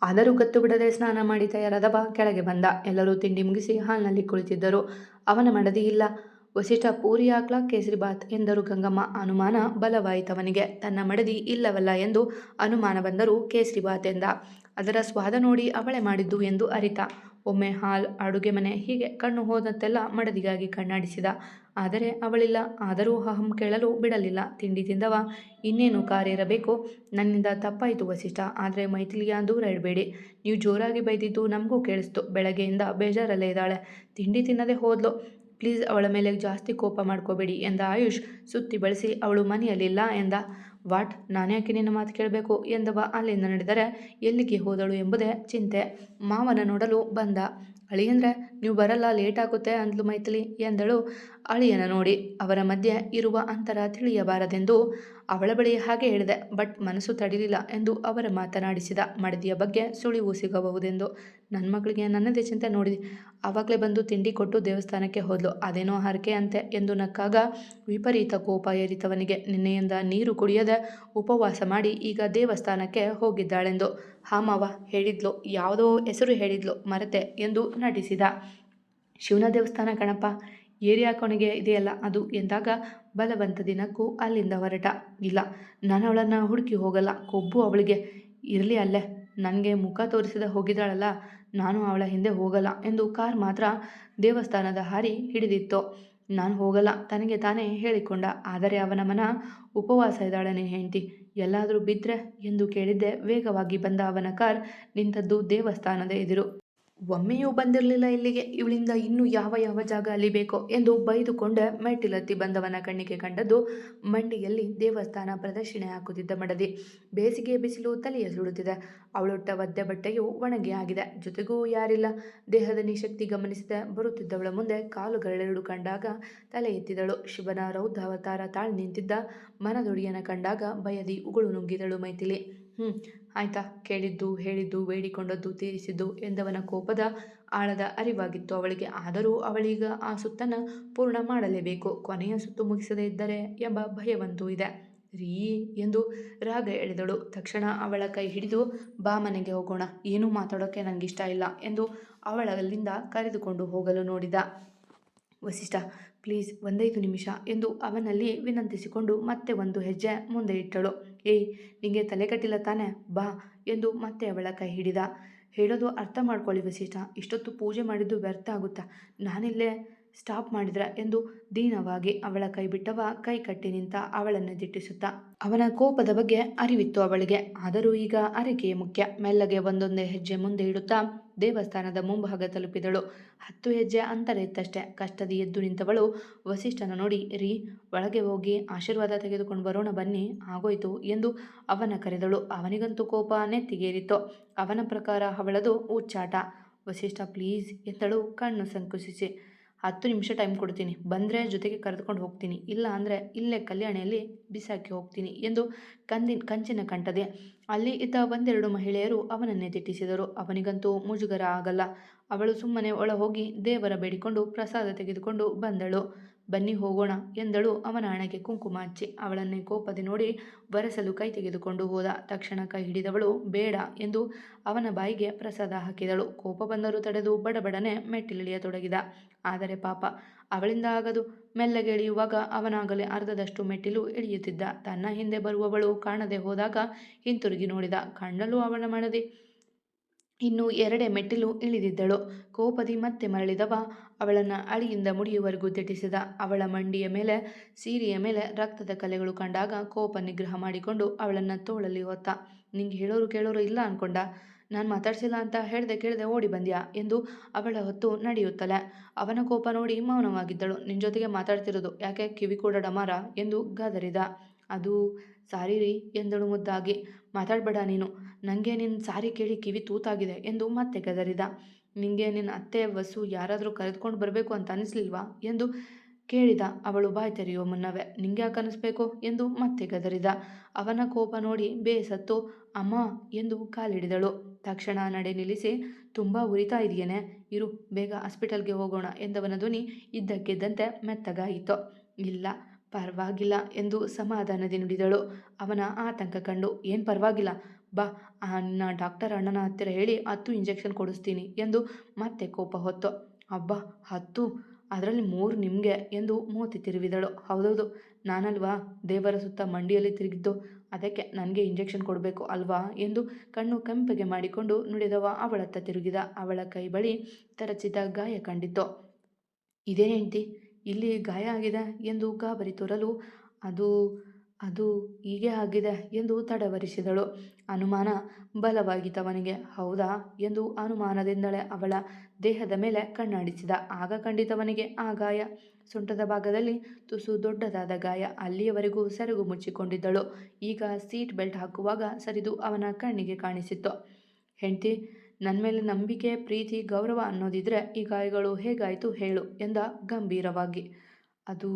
ಆದರೂ ಗತ್ತು ಬಿಡದೆ ಸ್ನಾನ ಮಾಡಿ ತಯಾರಾದವ ಕೆಳಗೆ ಬಂದ. ಎಲ್ಲರೂ ತಿಂಡಿ ಮುಗಿಸಿ ಹಾಲ್ನಲ್ಲಿ ಕುಳಿತಿದ್ದರು. ಅವನ ಮಡದಿ ಇಲ್ಲ. ವಸಿಷ್ಠ ಪೂರಿ ಹಾಕ್ಲ ಕೇಸರಿ ಬಾತ್ ಎಂದರು. ಗಂಗಮ್ಮ ಅನುಮಾನ ಬಲವಾಯಿತವನಿಗೆ. ತನ್ನ ಮಡದಿ ಇಲ್ಲವಲ್ಲ ಎಂದು ಅನುಮಾನ ಬಂದರೂ ಕೇಸರಿಬಾತ್ ಎಂದ. ಅದರ ಸ್ವಾದ ನೋಡಿ ಅವಳೆ ಮಾಡಿದ್ದು ಎಂದು ಅರಿತ. ಒಮ್ಮೆ ಹಾಲ್, ಅಡುಗೆ ಮನೆ ಹೀಗೆ ಕಣ್ಣು ಹೋದಂತೆಲ್ಲ ಮಡದಿಗಾಗಿ ಕಣ್ಣಾಡಿಸಿದ. ಆದರೆ ಅವಳಿಲ್ಲ. ಆದರೂ ಅಹಂ ಕೇಳಲು ಬಿಡಲಿಲ್ಲ. ತಿಂಡಿ ತಿಂದವ. ಇನ್ನೇನು ಕಾರೇರಬೇಕು ನನ್ನಿಂದ ತಪ್ಪಾಯಿತು ವಸಿಷ್ಠ. ಆದರೆ ಮೈಥಿಲಿಯ ದೂರ ಇಡಬೇಡಿ. ನೀವು ಜೋರಾಗಿ ಬೈದಿದ್ದು ನಮಗೂ ಕೇಳಿಸ್ತು. ಬೆಳಗ್ಗೆಯಿಂದ ಬೇಜಾರಲ್ಲೇ ಇದ್ದಾಳೆ. ತಿಂಡಿ ತಿನ್ನದೆ ಹೋದ್ಲು. ಪ್ಲೀಸ್, ಅವಳ ಮೇಲೆ ಜಾಸ್ತಿ ಕೋಪ ಮಾಡ್ಕೋಬೇಡಿ ಎಂದ ಆಯುಷ್. ಸುತ್ತಿ ಬಳಸಿ, ಅವಳು ಮನೆಯಲ್ಲಿಲ್ಲ ಎಂದ. ವಾಟ್? ನಾನ್ಯಾಕೆ ನಿನ್ನ ಮಾತು ಕೇಳಬೇಕು? ಎಂದವ. ಅಲ್ಲಿಂದ ನಡೆದರೆ, ಎಲ್ಲಿಗೆ ಹೋದಳು ಎಂಬುದೇ ಚಿಂತೆ. ಮಾವನ ನೋಡಲು ಬಂದ. ಅಳಿಯಂದ್ರೆ ನೀವು ಬರಲ್ಲ ಲೇಟ್ ಆಗುತ್ತೆ ಅಂದ್ಲು ಮೈಥಿಲಿ ಎಂದಳು. ಅಳಿಯನ ನೋಡಿ ಅವರ ಮಧ್ಯೆ ಇರುವ ಅಂತರ ತಿಳಿಯಬಾರದೆಂದು ಅವಳ ಬಳಿ ಹಾಗೆ ಹೇಳಿದೆ. ಬಟ್ ಮನಸ್ಸು ತಡಿಲಿಲ್ಲ ಎಂದು ಅವರ ಮಾತನಾಡಿಸಿದ. ಮಡದಿಯ ಬಗ್ಗೆ ಸುಳಿವು ಸಿಗಬಹುದೆಂದು ನನ್ನ ಮಗಳಿಗೆ ನನ್ನದೇ ಚಿಂತೆ ನೋಡಿದೆ. ಆವಾಗಲೇ ಬಂದು ತಿಂಡಿ ಕೊಟ್ಟು ದೇವಸ್ಥಾನಕ್ಕೆ ಹೋದ್ಲು. ಅದೇನೋ ಹರಕೆ ಅಂತೆ ಎಂದು ನಕ್ಕಾಗ ವಿಪರೀತ ಕೋಪ ಏರಿತವನಿಗೆ. ನಿನ್ನೆಯಿಂದ ನೀರು ಕುಡಿಯದೆ ಉಪವಾಸ ಮಾಡಿ ಈಗ ದೇವಸ್ಥಾನಕ್ಕೆ ಹೋಗಿದ್ದಾಳೆಂದು ಹಾ ಮಾವ, ಹೇಳಿದ್ಲು. ಯಾವುದೋ ಹೆಸರು ಹೇಳಿದ್ಲು, ಮರೆತೆ ಎಂದು ನಟಿಸಿದ. ಶಿವನ ದೇವಸ್ಥಾನ, ಕಣಪ್ಪ, ಏರಿಯಾ ಕೊನೆಗೆ ಇದೆಯಲ್ಲ, ಅದು ಎಂದಾಗ ಬಲವಂತ ದಿನಕ್ಕೂ ಅಲ್ಲಿಂದ ಹೊರಟ. ಇಲ್ಲ, ನಾನು ಅವಳನ್ನು ಹುಡುಕಿ ಹೋಗಲ್ಲ. ಕೊಬ್ಬು ಅವಳಿಗೆ, ಇರಲಿ ಅಲ್ಲೇ, ನನಗೆ ಮುಖ ತೋರಿಸಿದ ಹೋಗಿದ್ದಾಳಲ್ಲ, ನಾನು ಅವಳ ಹಿಂದೆ ಹೋಗಲ್ಲ ಎಂದು ಕಾರ್ ಮಾತ್ರ ದೇವಸ್ಥಾನದ ಹಾರಿ ಹಿಡಿದಿತ್ತು. ನಾನು ಹೋಗಲ್ಲ, ತನಗೆ ತಾನೇ ಹೇಳಿಕೊಂಡ. ಆದರೆ ಅವನ ಮನ ಉಪವಾಸ ಇದ್ದಾಳನೆ, ಹೆಂಡತಿ. ಎಲ್ಲಾದರೂ ಬಿದ್ದರೆ ಎಂದು ಕೇಳಿದ್ದೆ ವೇಗವಾಗಿ ಬಂದ ಅವನ ಕಾರ್ ನಿಂತದ್ದು ದೇವಸ್ಥಾನದ ಎದುರು. ಒಮ್ಮೆಯೂ ಬಂದಿರಲಿಲ್ಲ ಇಲ್ಲಿಗೆ. ಇವಳಿಂದ ಇನ್ನೂ ಯಾವ ಯಾವ ಜಾಗ ಅಲಿಬೇಕೋ ಎಂದು ಬೈದುಕೊಂಡ ಮೆಟ್ಟಿಲತ್ತಿ ಬಂದವನ ಕಣ್ಣಿಗೆ ಕಂಡದ್ದು ಮಂಡಿಯಲ್ಲಿ ದೇವಸ್ಥಾನ ಪ್ರದಕ್ಷಿಣೆ ಹಾಕುತ್ತಿದ್ದ ಮಡದಿ. ಬೇಸಿಗೆ ಬಿಸಿಲು ತಲೆಯ ಸುಡುತ್ತಿದೆ. ಅವಳೊಟ್ಟ ಒದ್ದೆ ಬಟ್ಟೆಯು ಒಣಗಿ ಆಗಿದೆ. ಜೊತೆಗೂ ಯಾರಿಲ್ಲ. ದೇಹದ ನಿಶಕ್ತಿ ಗಮನಿಸಿದ ಬರುತ್ತಿದ್ದವಳ ಮುಂದೆ ಕಾಲುಗಳೆರಡು ಕಂಡಾಗ ತಲೆ ಎತ್ತಿದಳು. ಶಿವನ ರೌದ್ರಾವತಾರ ತಾಳಿ ನಿಂತಿದ್ದ ಮನದೊಡಿಯನ ಕಂಡಾಗ ಬಯದಿ ಉಗುಳು ನುಗ್ಗಿದಳು ಮೈಥಿಲಿ. ಹ್ಞೂ ಆಯ್ತಾ? ಕೇಳಿದ್ದು, ಹೇಳಿದ್ದು, ಬೇಡಿಕೊಂಡದ್ದು, ತೀರಿಸಿದ್ದು ಎಂದವನ ಕೋಪದ ಆಳದ ಅರಿವಾಗಿತ್ತು ಅವಳಿಗೆ. ಆದರೂ ಅವಳೀಗ ಆ ಸುತ್ತನ್ನು ಪೂರ್ಣ ಮಾಡಲೇಬೇಕು. ಕೊನೆಯ ಸುತ್ತು ಮುಗಿಸದೇ ಇದ್ದರೆ ಎಂಬ ಭಯವಂತೂ ಇದೆ. ರೀ ಎಂದು ರಾಗ ಎಳೆದಳು. ತಕ್ಷಣ ಅವಳ ಕೈ ಹಿಡಿದು, ಬಾ ಮನೆಗೆ ಹೋಗೋಣ. ಏನೂ ಮಾತಾಡೋಕ್ಕೆ ನನಗಿಷ್ಟ ಇಲ್ಲ ಎಂದು ಅವಳಲ್ಲಿಂದ ಕರೆದುಕೊಂಡು ಹೋಗಲು ನೋಡಿದ. ವಸಿಷ್ಠ ಪ್ಲೀಸ್ ಒಂದೈದು ನಿಮಿಷ ಎಂದು ಅವನಲ್ಲಿ ವಿನಂತಿಸಿಕೊಂಡು ಮತ್ತೆ ಒಂದು ಹೆಜ್ಜೆ ಮುಂದೆ ಇಟ್ಟಳು. ಏಯ್, ನಿಂಗೆ ತಲೆ ಕಟ್ಟಿಲ್ಲ ತಾನೆ? ಬಾ ಎಂದು ಮತ್ತೆ ಅವಳ ಕೈ ಹಿಡಿದ. ಹೇಳೋದು ಅರ್ಥ ಮಾಡ್ಕೊಳ್ಳಿ ವಸಿಷ್ಠ, ಇಷ್ಟೊತ್ತು ಪೂಜೆ ಮಾಡಿದ್ದು ವ್ಯರ್ಥ ಆಗುತ್ತಾ? ನಾನಿಲ್ಲೇ ಸ್ಟಾಪ್ ಮಾಡಿದ್ರ ಎಂದು ದೀನವಾಗಿ ಅವಳ ಕೈ ಬಿಟ್ಟವ ಕೈ ಕಟ್ಟಿ ನಿಂತ ಅವಳನ್ನು ದಿಟ್ಟಿಸುತ್ತಾ. ಅವನ ಕೋಪದ ಬಗ್ಗೆ ಅರಿವಿತ್ತು ಅವಳಿಗೆ. ಆದರೂ ಈಗ ಅರಿಕೆಯೇ ಮುಖ್ಯ. ಮೆಲ್ಲಗೆ ಒಂದೊಂದೇ ಹೆಜ್ಜೆ ಮುಂದೆ ಇಡುತ್ತಾ ದೇವಸ್ಥಾನದ ಮುಂಭಾಗ ತಲುಪಿದಳು. ಹತ್ತು ಹೆಜ್ಜೆ ಅಂತರ ಇತ್ತಷ್ಟೇ ಕಷ್ಟದಿ ಎದ್ದು ನಿಂತವಳು ವಸಿಷ್ಠನ ನೋಡಿ, ರೀ, ಒಳಗೆ ಹೋಗಿ ಆಶೀರ್ವಾದ ತೆಗೆದುಕೊಂಡು ಬರೋಣ ಬನ್ನಿ, ಆಗೋಯ್ತು ಎಂದು ಅವನ ಕರೆದಳು. ಅವನಿಗಂತೂ ಕೋಪ ನೆತ್ತಿಗೇರಿತ್ತು. ಅವನ ಪ್ರಕಾರ ಅವಳದು ಉಚ್ಚಾಟ. ವಸಿಷ್ಠ, ಪ್ಲೀಸ್ ಎಂದಳು. ಕಣ್ಣು ಸಂಕುಚಿಸಿ. ಹತ್ತು ನಿಮಿಷ ಟೈಮ್ ಕೊಡ್ತೀನಿ. ಬಂದರೆ ಜೊತೆಗೆ ಕರೆದುಕೊಂಡು ಹೋಗ್ತೀನಿ. ಇಲ್ಲ ಅಂದರೆ ಇಲ್ಲೇ ಕಲ್ಯಾಣಿಯಲ್ಲಿ ಬಿಸಾಕಿ ಹೋಗ್ತೀನಿ ಎಂದು ಕಂದಿನ, ಕಂಚಿನ ಕಂಠದೆ. ಅಲ್ಲಿ ಇದ್ದ ಒಂದೆರಡು ಮಹಿಳೆಯರು ಅವನನ್ನೇ ತಿಟ್ಟಿಸಿದರು. ಅವನಿಗಂತೂ ಮುಜುಗರ ಆಗಲ್ಲ. ಅವಳು ಸುಮ್ಮನೆ ಒಳ ಹೋಗಿ ದೇವರ ಬೇಡಿಕೊಂಡು ಪ್ರಸಾದ ತೆಗೆದುಕೊಂಡು ಬಂದಳು. ಬನ್ನಿ ಹೋಗೋಣ ಎಂದಳು ಅವನ ಹಣೆಗೆ ಕುಂಕುಮ ಹಚ್ಚಿ. ಅವಳನ್ನೇ ಕೋಪದಿ ನೋಡಿ ಬರೆಸಲು ಕೈ ತೆಗೆದುಕೊಂಡು ಹೋದ. ತಕ್ಷಣ ಕೈ ಹಿಡಿದವಳು, ಬೇಡ ಎಂದು ಅವನ ಬಾಯಿಗೆ ಪ್ರಸಾದ ಹಾಕಿದಳು. ಕೋಪ ಬಂದರೂ ತಡೆದು ಬಡಬಡನೆ ಮೆಟ್ಟಿಲಿಳಿಯತೊಡಗಿದ. ಆದರೆ ಪಾಪ, ಅವಳಿಂದ ಆಗದು. ಮೆಲ್ಲಗೆ ಇಳಿಯುವಾಗ ಅವನಾಗಲೇ ಅರ್ಧದಷ್ಟು ಮೆಟ್ಟಿಲು ಇಳಿಯುತ್ತಿದ್ದ ತನ್ನ ಹಿಂದೆ ಬರುವವಳು ಕಾಣದೆ ಹೋದಾಗ ಹಿಂತಿರುಗಿ ನೋಡಿದ. ಕಣ್ಣಲ್ಲೂ ಅವಳ ಮನದಿ ಇನ್ನು ಎರಡೇ ಮೆಟ್ಟಿಲು ಇಳಿದಿದ್ದಳು. ಕೋಪದಿ ಮತ್ತೆ ಮರಳಿದವ. ಅವಳನ್ನು ಅಳಿಯಿಂದ ಮುಡಿಯುವರೆಗೂ ದಿಟ್ಟಿಸಿದ. ಅವಳ ಮಂಡಿಯ ಮೇಲೆ, ಸೀರೆಯ ಮೇಲೆ ರಕ್ತದ ಕಲೆಗಳು ಕಂಡಾಗ ಕೋಪ ನಿಗ್ರಹ ಮಾಡಿಕೊಂಡು ಅವಳನ್ನು ತೋಳಲ್ಲಿ ಹೊತ್ತ. ನಿಂಗೆ ಹೇಳೋರು ಕೇಳೋರು ಇಲ್ಲ ಅನ್ಕೊಂಡ. ನಾನು ಮಾತಾಡ್ಸಿಲ್ಲ ಅಂತ ಹೇಳ್ದೆ ಕೇಳ್ದೆ ಓಡಿ ಬಂದ್ಯಾ ಎಂದು ಅವಳ ಹೊತ್ತು ನಡೆಯುತ್ತಲೆ. ಅವನ ಕೋಪ ನೋಡಿ ಮೌನವಾಗಿದ್ದಳು. ನಿನ್ನ ಜೊತೆಗೆ ಮಾತಾಡ್ತಿರೋದು ಯಾಕೆ ಕಿವಿ ಕೂಡ ಡಮಾರ ಎಂದು ಗದರಿದ. ಅದು ಸಾರಿ ರೀ ಎಂದಳು ಮುದ್ದಾಗಿ. ಮಾತಾಡಬೇಡ ನೀನು. ನನಗೆ ನಿನ್ನ ಸಾರಿ ಕೇಳಿ ಕಿವಿ ತೂತಾಗಿದೆ ಎಂದು ಮತ್ತೆ ಗದರಿದ. ನಿಂಗೆ ನಿನ್ನ ಅತ್ತೆ, ವಸು ಯಾರಾದರೂ ಕರೆದುಕೊಂಡು ಬರಬೇಕು ಅಂತ ಅನಿಸ್ಲಿಲ್ವಾ ಎಂದು ಕೇಳಿದ. ಅವಳು, ಬಾಯಿ ತೆರೆಯುವ ಮುನ್ನವೇ. ನಿಂಗೆ ಯಾಕೆ ಅನಿಸ್ಬೇಕು? ಎಂದು ಮತ್ತೆ ಗದರಿದ. ಅವನ ಕೋಪ ನೋಡಿ ಬೇಸತ್ತು ಅಮ್ಮ ಎಂದು ಕಾಲಿಡಿದಳು. ತಕ್ಷಣ ನಡೆ ನಿಲ್ಲಿಸಿ, ತುಂಬ ಉರಿತಾ ಇದೆಯೇನೆ. ಇರು, ಬೇಗ ಹಾಸ್ಪಿಟಲ್ಗೆ ಹೋಗೋಣ ಎಂದವನ ಧ್ವನಿ ಇದ್ದಕ್ಕಿದ್ದಂತೆ ಮೆತ್ತಗಾಯಿತು. ಇಲ್ಲ ಪರವಾಗಿಲ್ಲ ಎಂದು ಸಮಾಧಾನದಿ ನುಡಿದಳು. ಅವನ ಆತಂಕ ಕಂಡು, ಏನು ಪರವಾಗಿಲ್ಲ. ಬಾ ಅನ್ನ ಡಾಕ್ಟರ್ ಅಣ್ಣನ ಹತ್ತಿರ ಹೇಳಿ ಹತ್ತು ಇಂಜೆಕ್ಷನ್ ಕೊಡಿಸ್ತೀನಿ ಎಂದು ಮತ್ತೆ ಕೋಪ ಹೊತ್ತು. ಅಬ್ಬಾ, ಹತ್ತು? ಅದರಲ್ಲಿ ಮೂರು ನಿಮಗೆ ಎಂದು ಮೂತಿ ತಿರುವಿದಳು. ಹೌದೌದು, ನಾನಲ್ವಾ? ದೇವರ ಸುತ್ತ ಮಂಡಿಯಲ್ಲಿ ತಿರುಗಿದ್ದು, ಅದಕ್ಕೆ ನನಗೆ ಇಂಜೆಕ್ಷನ್ ಕೊಡಬೇಕು ಅಲ್ವಾ? ಎಂದು ಕಣ್ಣು ಕೆಂಪಗೆ ಮಾಡಿಕೊಂಡು ನುಡಿದವ ಅವಳತ್ತ ತಿರುಗಿದ. ಅವಳ ಕೈ ಬಳಿ ತರಚಿದ ಗಾಯ ಕಂಡಿತ್ತು. ಇದೇನೇಂತಿ ಇಲ್ಲಿ ಗಾಯ ಆಗಿದೆ ಎಂದು ಗಾಬರಿ ತೋರಲು ಅದು ಅದು ಹೀಗೆ ಆಗಿದೆ ಎಂದು ತಡವರಿಸಿದಳು. ಅನುಮಾನ ಬಲವಾಗಿತ್ತವನಿಗೆ ಹೌದಾ ಎಂದು ಅನುಮಾನದಿಂದಲೇ ಅವಳ ದೇಹದ ಮೇಲೆ ಕಣ್ಣಾಡಿಸಿದ. ಆಗ ಖಂಡಿತವನಿಗೆ ಆ ಗಾಯ. ಸೊಂಟದ ಭಾಗದಲ್ಲಿ ತುಸು ದೊಡ್ಡದಾದ ಗಾಯ. ಅಲ್ಲಿಯವರೆಗೂ ಸೆರಗು ಮುಚ್ಚಿಕೊಂಡಿದ್ದಳು. ಈಗ ಸೀಟ್ ಬೆಲ್ಟ್ ಹಾಕುವಾಗ ಸರಿದು ಅವನ ಕಣ್ಣಿಗೆ ಕಾಣಿಸಿತ್ತು. ಹೆಂಡ್ತಿ ನನ್ನ ಮೇಲೆ ನಂಬಿಕೆ, ಪ್ರೀತಿ, ಗೌರವ ಅನ್ನೋದಿದ್ರೆ ಈ ಗಾಯಗಳು ಹೇಗಾಯಿತು ಹೇಳು ಎಂದ ಗಂಭೀರವಾಗಿ. ಅದು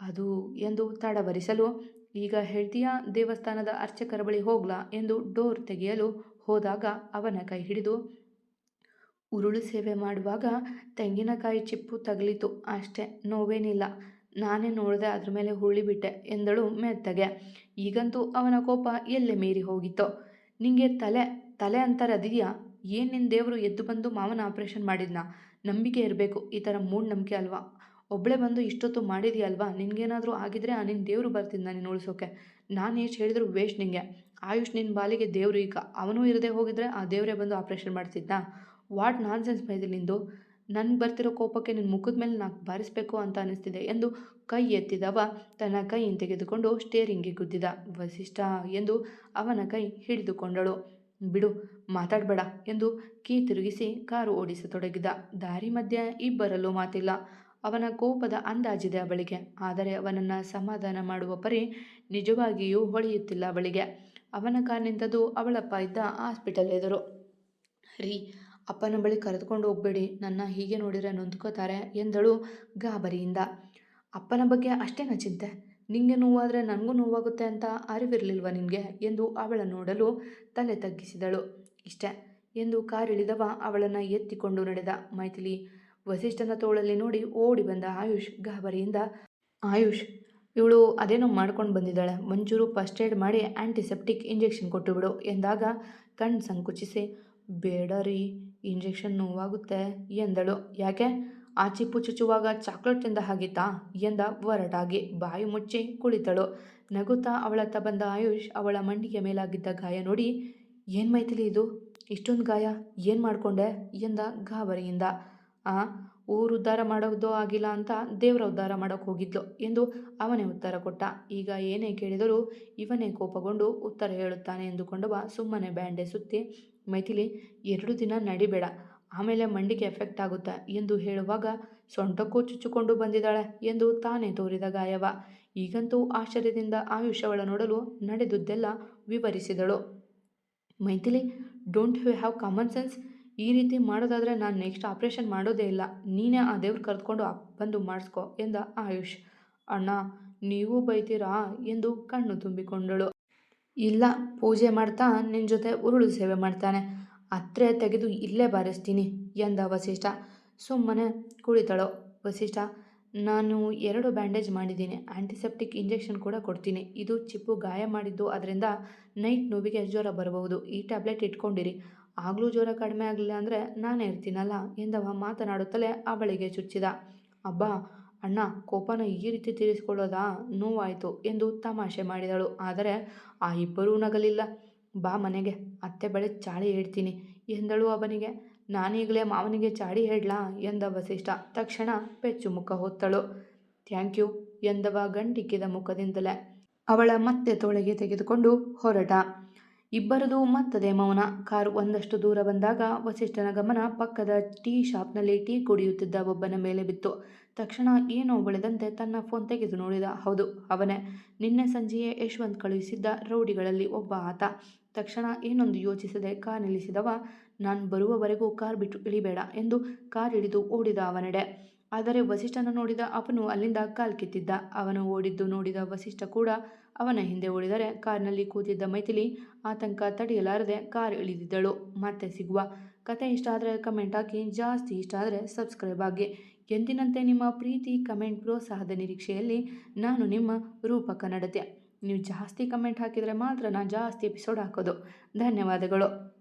ಅದು ಎಂದು ತಡವರಿಸಲು, ಈಗ ಹೇಳ್ತೀಯಾ ದೇವಸ್ಥಾನದ ಅರ್ಚಕರ ಬಳಿ ಹೋಗ್ಲಾ ಎಂದು ಡೋರ್ ತೆಗೆಯಲು ಹೋದಾಗ ಅವನ ಕೈ ಹಿಡಿದು, ಉರುಳು ಸೇವೆ ಮಾಡುವಾಗ ತೆಂಗಿನಕಾಯಿ ಚಿಪ್ಪು ತಗಲಿತು. ಅಷ್ಟೇ, ನೋವೇನಿಲ್ಲ. ನಾನೇ ನೋಡಿದೆ ಅದ್ರ ಮೇಲೆ ಹುಳಿಬಿಟ್ಟೆ ಎಂದಳು ಮೆತ್ತಗೆ. ಈಗಂತೂ ಅವನ ಕೋಪ ಎಲ್ಲೆ ಮೀರಿ ಹೋಗಿತ್ತು? ನಿಂಗೆ ತಲೆ ತಲೆ ಅಂತಾರದಿದೆಯಾ? ಏನು ನಿನ್ನ ದೇವರು ಎದ್ದು ಬಂದು ಮಾವನ ಆಪ್ರೇಷನ್ ಮಾಡಿದ್ನಾ? ನಂಬಿಕೆ ಇರಬೇಕು. ಈ ಥರ ಮೂಢನಂಬಿಕೆ ಅಲ್ವಾ? ಒಬ್ಬಳೆ ಬಂದು ಇಷ್ಟೊತ್ತು ಮಾಡಿದೆಯಲ್ವಾ? ನಿನಗೇನಾದರೂ ಆಗಿದ್ರೆ ಆ ನಿನ್ನ ದೇವರು ಬರ್ತಿದ್ದ ನೀನು ಉಳಿಸೋಕೆ. ನಾನು ಎಷ್ಟು ಹೇಳಿದ್ರು ವೇಸ್ಟ್ ನಿಂಗೆ. ಆಯುಷ್ ನಿನ್ನ ಬಾಲಿಗೆ ದೇವರು ಈಗ. ಅವನು ಇರದೆ ಹೋಗಿದ್ರೆ ಆ ದೇವರೇ ಬಂದು ಆಪ್ರೇಷನ್ ಮಾಡ್ತಿದ್ದ ವಾಟ್ ನಾನ್ ಸೆನ್ಸ್ ಮೈದಿಲ್ ನಿಂದು? ನನಗೆ ಬರ್ತಿರೋ ಕೋಪಕ್ಕೆ ನಿನ್ನ ಮುಖದ ಮೇಲೆ ನಾಲ್ಕು ಬಾರಿಸಬೇಕು ಅಂತ ಅನಿಸ್ತಿದೆ ಎಂದು ಕೈ ಎತ್ತಿದವ. ತನ್ನ ಕೈ ಹಿಂತೆಗೆದುಕೊಂಡು ಸ್ಟೇರಿಂಗಿಗೆ ಗುದ್ದಿದ. ವಸಿಷ್ಠ ಎಂದು ಅವನ ಕೈ ಹಿಡಿದುಕೊಂಡಳು. ಬಿಡು, ಮಾತಾಡಬೇಡ ಎಂದು ಕೀ ತಿರುಗಿಸಿ ಕಾರು ಓಡಿಸತೊಡಗಿದ. ದಾರಿ ಮಧ್ಯೆ ಇಬ್ಬರಲ್ಲೂ ಮಾತಿಲ್ಲ. ಅವನ ಕೋಪದ ಅಂದಾಜಿದೆ ಅವಳಿಗೆ. ಆದರೆ ಅವನನ್ನು ಸಮಾಧಾನ ಮಾಡುವ ಪರಿ ನಿಜವಾಗಿಯೂ ಹೊಳೆಯುತ್ತಿಲ್ಲ ಅವಳಿಗೆ. ಅವನ ಕಾರ್ ಅವಳಪ್ಪ ಇದ್ದ ಹಾಸ್ಪಿಟಲ್ ಎದುರು ರೀ, ಅಪ್ಪನ ಬಳಿ ಕರೆದುಕೊಂಡು ಹೋಗಬೇಡಿ. ನನ್ನ ಹೀಗೆ ನೋಡಿದರೆ ನೊಂದ್ಕೋತಾರೆ ಎಂದಳು ಗಾಬರಿಯಿಂದ. ಅಪ್ಪನ ಬಗ್ಗೆ ಅಷ್ಟೇನ ಚಿಂತೆ? ನಿಂಗೆ ನೋವಾದರೆ ನನಗೂ ನೋವಾಗುತ್ತೆ ಅಂತ ಅರಿವಿರಲಿಲ್ವ ನಿನಗೆ? ಎಂದು ಅವಳ ನೋಡಲು ತಲೆ ತಗ್ಗಿಸಿದಳು. ಇಷ್ಟೇ ಎಂದು ಕಾರಿಳಿದವ ಅವಳನ್ನು ಎತ್ತಿಕೊಂಡು ನಡೆದ. ಮೈಥಿಲಿ ವಸಿಷ್ಠನ ತೋಳಲ್ಲಿ ನೋಡಿ ಓಡಿ ಬಂದ ಆಯುಷ್ ಗಾಬರಿಯಿಂದ, ಆಯುಷ್, ಇವಳು ಅದೇನೋ ಮಾಡ್ಕೊಂಡು ಬಂದಿದ್ದಾಳೆ. ಮಂಚೂರು ಫಸ್ಟ್ ಏಡ್ ಮಾಡಿ ಆ್ಯಂಟಿಸೆಪ್ಟಿಕ್ ಇಂಜೆಕ್ಷನ್ ಕೊಟ್ಟು ಬಿಡು ಎಂದಾಗ ಕಣ್ಣು ಸಂಕುಚಿಸಿ, ಬೇಡ ರೀ ಇಂಜೆಕ್ಷನ್ ನೋವಾಗುತ್ತೆ ಎಂದಳು. ಯಾಕೆ? ಆ ಚಿಪ್ಪು ಚುಚ್ಚುವಾಗ ಚಾಕ್ಲೇಟ್ ತಿಂದ ಹಾಗಿತ್ತಾ ಎಂದ ಒರಟಾಗಿ ಬಾಯಿ ಮುಚ್ಚಿ ಕುಳಿತಳು. ನಗುತ್ತಾ ಅವಳತ್ತ ಬಂದ ಆಯುಷ್ ಅವಳ ಮಂಡಿಗೆ ಮೇಲಾಗಿದ್ದ ಗಾಯ ನೋಡಿ, ಏನು ಮೈತಿಲಿ ಇದು? ಇಷ್ಟೊಂದು ಗಾಯ? ಏನು ಮಾಡಿಕೊಂಡೆ? ಎಂದ ಗಾಬರಿಯಿಂದ. ಆ, ಊರು ಉದ್ಧಾರ ಮಾಡೋದು ಆಗಿಲ್ಲ ಅಂತ ದೇವರ ಉದ್ಧಾರ ಮಾಡೋಕೆ ಹೋಗಿದ್ಲು ಎಂದು ಅವನೇ ಉತ್ತರ ಕೊಟ್ಟ. ಈಗ ಏನೇ ಕೇಳಿದರೂ ಇವನೇ ಕೋಪಗೊಂಡು ಉತ್ತರ ಹೇಳುತ್ತಾನೆ ಎಂದುಕೊಂಡವ ಸುಮ್ಮನೆ ಬ್ಯಾಂಡೆ ಸುತ್ತಿ, ಮೈಥಿಲಿ, ಎರಡು ದಿನ ನಡಿಬೇಡ. ಆಮೇಲೆ ಮಂಡಿಗೆ ಎಫೆಕ್ಟ್ ಆಗುತ್ತೆ ಎಂದು ಹೇಳುವಾಗ ಸೊಂಟಕ್ಕೂ ಚುಚ್ಚಿಕೊಂಡು ಬಂದಿದ್ದಾಳೆ ಎಂದು ತಾನೇ ತೋರಿದ ಗಾಯವ. ಈಗಂತೂ ಆಶ್ಚರ್ಯದಿಂದ ಆಯುಷ್ ಅವಳ ನೋಡಲು ನಡೆದುದೆಲ್ಲ ವಿವರಿಸಿದಳು. Maithili, don't you have common sense? ಈ ರೀತಿ ಮಾಡೋದಾದರೆ ನಾನು ನೆಕ್ಸ್ಟ್ ಆಪ್ರೇಷನ್ ಮಾಡೋದೇ ಇಲ್ಲ. ನೀನೇ ಆ ದೇವ್ರು ಕರೆದುಕೊಂಡು ಬಂದು ಮಾಡಿಸ್ಕೊ ಎಂದ ಆಯುಷ್. ಅಣ್ಣ, ನೀವು ಬೈತೀರಾ? ಎಂದು ಕಣ್ಣು ತುಂಬಿಕೊಂಡಳು. ಇಲ್ಲ, ಪೂಜೆ ಮಾಡ್ತಾ ನಿನ್ನ ಜೊತೆ ಉರುಳು ಸೇವೆ ಮಾಡ್ತಾನೆ. ಅತ್ರೆ ತೆಗೆದು ಇಲ್ಲೇ ಬಾರಿಸ್ತೀನಿ ಎಂದ ವಸಿಷ್ಠ. ಸುಮ್ಮನೆ ಕುಳಿತಳು. ವಸಿಷ್ಠ, ನಾನು ಎರಡು ಬ್ಯಾಂಡೇಜ್ ಮಾಡಿದ್ದೀನಿ. ಆ್ಯಂಟಿಸೆಪ್ಟಿಕ್ ಇಂಜೆಕ್ಷನ್ ಕೂಡ ಕೊಡ್ತೀನಿ. ಇದು ಚಿಪ್ಪು ಗಾಯ ಮಾಡಿದ್ದು ಅದರಿಂದ ನೈಟ್ ನೋವಿಗೆ ಜ್ವರ ಬರಬಹುದು. ಈ ಟ್ಯಾಬ್ಲೆಟ್ ಇಟ್ಕೊಂಡಿರಿ. ಆಗಲೂ ಜ್ವರ ಕಡಿಮೆ ಆಗಲಿಲ್ಲ ಅಂದರೆ ನಾನೇ ಇರ್ತೀನಲ್ಲ ಎಂದವ ಮಾತನಾಡುತ್ತಲೇ ಅವಳಿಗೆ ಚುಚ್ಚಿದ. ಅಬ್ಬ, ಅಣ್ಣ, ಕೋಪನ ಈ ರೀತಿ ತೀರಿಸಿಕೊಳ್ಳೋದಾ? ನೋವಾಯಿತು ಎಂದು ತಮಾಷೆ ಮಾಡಿದಳು. ಆದರೆ ಆ ಇಬ್ಬರೂ ನಗಲಿಲ್ಲ. ಬಾ ಮನೆಗೆ, ಅತ್ತೆ ಬಳಿ ಚಾಳಿ ಹೇಳ್ತೀನಿ. ಎಂದಳು ಅವನಿಗೆ. ನಾನೀಗಲೇ ಮಾವನಿಗೆ ಚಾಡಿ ಹೇಳಲಾ? ಎಂದ ವಸಿಷ್ಠ. ತಕ್ಷಣ ಪೆಚ್ಚು ಮುಖ ಹೊತ್ತಳು. Thank you ಎಂದವ ಗಂಟಿಕ್ಕಿದ ಮುಖದಿಂದಲೇ. ಅವಳ ಮತ್ತೆ ತೊಳೆಗೆ ತೆಗೆದುಕೊಂಡು ಹೊರಟ. ಇಬ್ಬರದು ಮತ್ತದೆ ಮೌನ. ಕಾರು ಒಂದಷ್ಟು ದೂರ ಬಂದಾಗ ವಸಿಷ್ಠನ ಗಮನ ಪಕ್ಕದ ಟೀ ಶಾಪ್ನಲ್ಲಿ ಟೀ ಕುಡಿಯುತ್ತಿದ್ದ ಒಬ್ಬನ ಮೇಲೆ ಬಿತ್ತು. ತಕ್ಷಣ ಏನೋ ಬೆಳೆದಂತೆ ತನ್ನ ಫೋನ್ ತೆಗೆದು ನೋಡಿದ. ಹೌದು, ಅವನೇ. ನಿನ್ನೆ ಸಂಜೆಯೇ ಯಶವಂತ್ ಕಳುಹಿಸಿದ್ದ ರೌಡಿಗಳಲ್ಲಿ ಒಬ್ಬ ಆತ. ತಕ್ಷಣ ಏನೊಂದು ಯೋಚಿಸದೆ ಕಾರ್ ನಿಲ್ಲಿಸಿದವ, ನಾನು ಬರುವವರೆಗೂ ಕಾರ್ ಬಿಟ್ಟು ಇಳಿಬೇಡ ಎಂದು ಕಾರ್ ಇಳಿದು ಓಡಿದ ಅವನೆಡೆ. ಆದರೆ ವಸಿಷ್ಠನ ನೋಡಿದ ಅವನು ಅಲ್ಲಿಂದ ಕಾಲ್ ಕಿತ್ತಿದ್ದ. ಅವನು ಓಡಿದ್ದು ನೋಡಿದ ವಸಿಷ್ಠ ಕೂಡ ಅವನ ಹಿಂದೆ ಓಡಿದರೆ ಕಾರ್ನಲ್ಲಿ ಕೂತಿದ್ದ ಮೈಥಿಲಿ ಆತಂಕ ತಡೆಯಲಾರದೆ ಕಾರ್ ಇಳಿದಿದ್ದಳು. ಮತ್ತೆ ಸಿಗುವ. ಕತೆ ಇಷ್ಟ ಆದರೆ ಕಮೆಂಟ್ ಹಾಕಿ, ಜಾಸ್ತಿ ಇಷ್ಟ ಆದರೆ ಸಬ್ಸ್ಕ್ರೈಬ್ ಆಗಿ. ಎಂದಿನಂತೆ ನಿಮ್ಮ ಪ್ರೀತಿ ಕಮೆಂಟ್ ಪ್ರೋತ್ಸಾಹದ ನಿರೀಕ್ಷೆಯಲ್ಲಿ ನಾನು ನಿಮ್ಮ ರೂಪಕ ಕನ್ನಡತೆ ನೀವು ಜಾಸ್ತಿ ಕಮೆಂಟ್ ಹಾಕಿದರೆ ಮಾತ್ರ ನಾನು ಜಾಸ್ತಿ ಎಪಿಸೋಡ್ ಹಾಕೋದು. ಧನ್ಯವಾದಗಳು.